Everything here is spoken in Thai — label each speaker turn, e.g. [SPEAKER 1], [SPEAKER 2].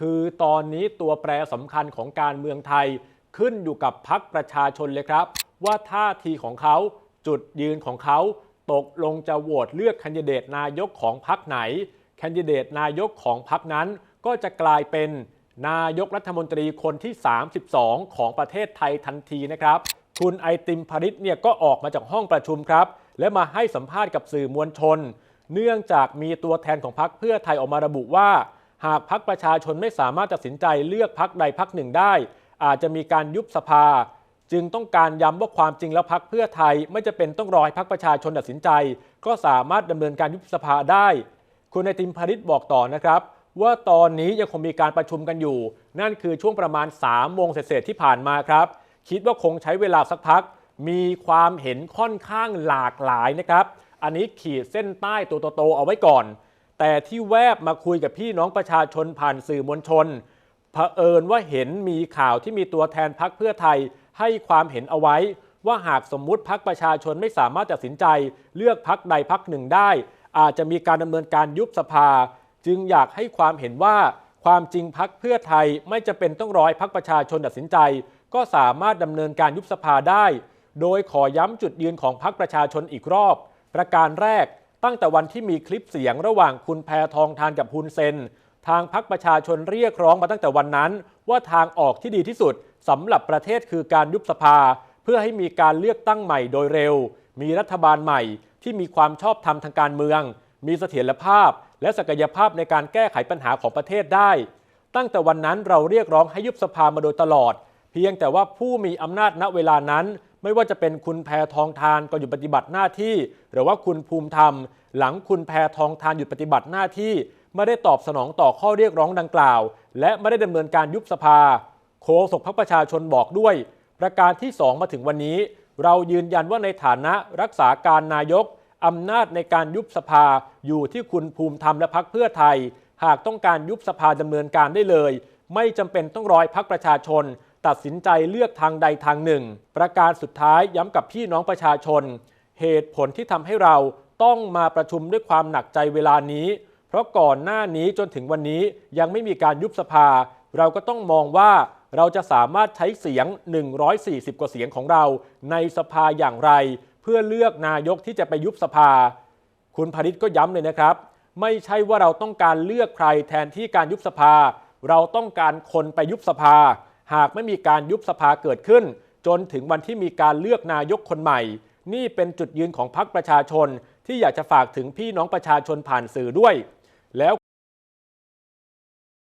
[SPEAKER 1] คือตอนนี้ตัวแปรสำคัญของการเมืองไทย ขึ้นอยู่กับพักประชาชนเลยครับ ว่าท่าทีของเขาจุดยืนของเขาตกลงจะโหวตเลือกแคนดิเดตนายกของพักไหนแคนดิเดตนายกของพักนั้น ก็จะกลายเป็นนายกรัฐมนตรีคนที่ 32 ของประเทศไทยทันทีนะครับ คุณไอติมพริตเนี่ยก็ออกมาจากห้องประชุมครับ และมาให้สัมภาษณ์กับสื่อมวลชน เนื่องจากมีตัวแทนของพรรคเพื่อไทยออกมาระบุว่า หากพรรคประชาชนไม่สามารถตัดสินใจเลือกพรรคใดพรรคหนึ่งได้ อาจจะมีการยุบสภา จึงต้องการย้ำว่าความจริงแล้วพรรคเพื่อไทย ไม่จะเป็นต้องรอให้พรรคประชาชนตัดสินใจ ก็สามารถดำเนินการยุบสภาได้ คุณไอติมพริตบอกต่อนะครับ ว่าตอนนี้ยังคงมีการประชุมกันอยู่ นั่นคือช่วงประมาณ3โมงเศษที่ผ่านมาครับ คิดว่าคงใช้เวลาสักพัก มีความเห็นค่อนข้างหลากหลายนะครับ อันนี้ขีดเส้นใต้ตัวโตๆเอาไว้ก่อน แต่ที่แวบมาคุยกับพี่น้องประชาชนผ่านสื่อมวลชนเผอิญว่าเห็นมีข่าวที่มีตัวแทนพักเพื่อไทยให้ความเห็นเอาไว้ ว่าหากสมมุติพักประชาชนไม่สามารถตัดสินใจ เลือกพักใดพักหนึ่งได้ อาจจะมีการดำเนินการยุบสภา จึงอยากให้ความเห็นว่าความจริงพักเพื่อไทยไม่จะเป็นต้องรอให้พักประชาชนตัดสินใจ ก็สามารถดำเนินการยุบสภาได้ โดยขอย้ำจุดยืนของพักประชาชนอีกรอบ ประการแรก ตั้งแต่วันที่มีคลิปเสียงระหว่างคุณแพทองทานกับฮุนเซน ทางพักประชาชนเรียกร้องมาตั้งแต่วันนั้น ว่าทางออกที่ดีที่สุดสำหรับประเทศคือการยุบสภา เพื่อให้มีการเลือกตั้งใหม่โดยเร็ว มีรัฐบาลใหม่ที่มีความชอบธรรมทางการเมือง มีเสถียรภาพ และศักยภาพในการแก้ไขปัญหาของประเทศได้ ตั้งแต่วันนั้นเราเรียกร้องให้ยุบสภามาโดยตลอด เพียงแต่ว่าผู้มีอำนาจณเวลานั้น ไม่ว่าจะเป็นคุณแพทองทานก็หยุดปฏิบัติหน้าที่ หรือว่าคุณภูมิธรรม หลังคุณแพทองทานหยุดปฏิบัติหน้าที่ ไม่ได้ตอบสนองต่อข้อเรียกร้องดังกล่าว และไม่ได้ดำเนินการยุบสภา โฆษกพรรคประชาชนบอกด้วย ประการที่ 2 มาถึงวันนี้ เรายืนยันว่าในฐานะรักษาการนายกอำนาจในการยุบสภาอยู่ที่คุณภูมิธรรมและพรรคเพื่อไทย หากต้องการยุบสภาดำเนินการได้เลย ไม่จำเป็นต้องรอยพักประชาชน ตัดสินใจเลือกทางใดทางหนึ่ง ประการสุดท้ายย้ำกับพี่น้องประชาชน เหตุผลที่ทำให้เราต้องมาประชุมด้วยความหนักใจเวลานี้ เพราะก่อนหน้านี้จนถึงวันนี้ยังไม่มีการยุบสภา เราก็ต้องมองว่าเราจะสามารถใช้เสียง 140 กว่าเสียงของเรา ในสภาอย่างไร เพื่อเลือกนายกที่จะไปยุบสภา คุณพริตก็ย้ำเลยนะครับ ไม่ใช่ว่าเราต้องการเลือกใครแทนที่การยุบสภา เราต้องการคนไปยุบสภา หากไม่มีการยุบสภาเกิดขึ้น จนถึงวันที่มีการเลือกนายกคนใหม่ นี่เป็นจุดยืนของพรรคประชาชนที่อยากจะฝากถึงพี่น้องประชาชนผ่านสื่อด้วย แล้ว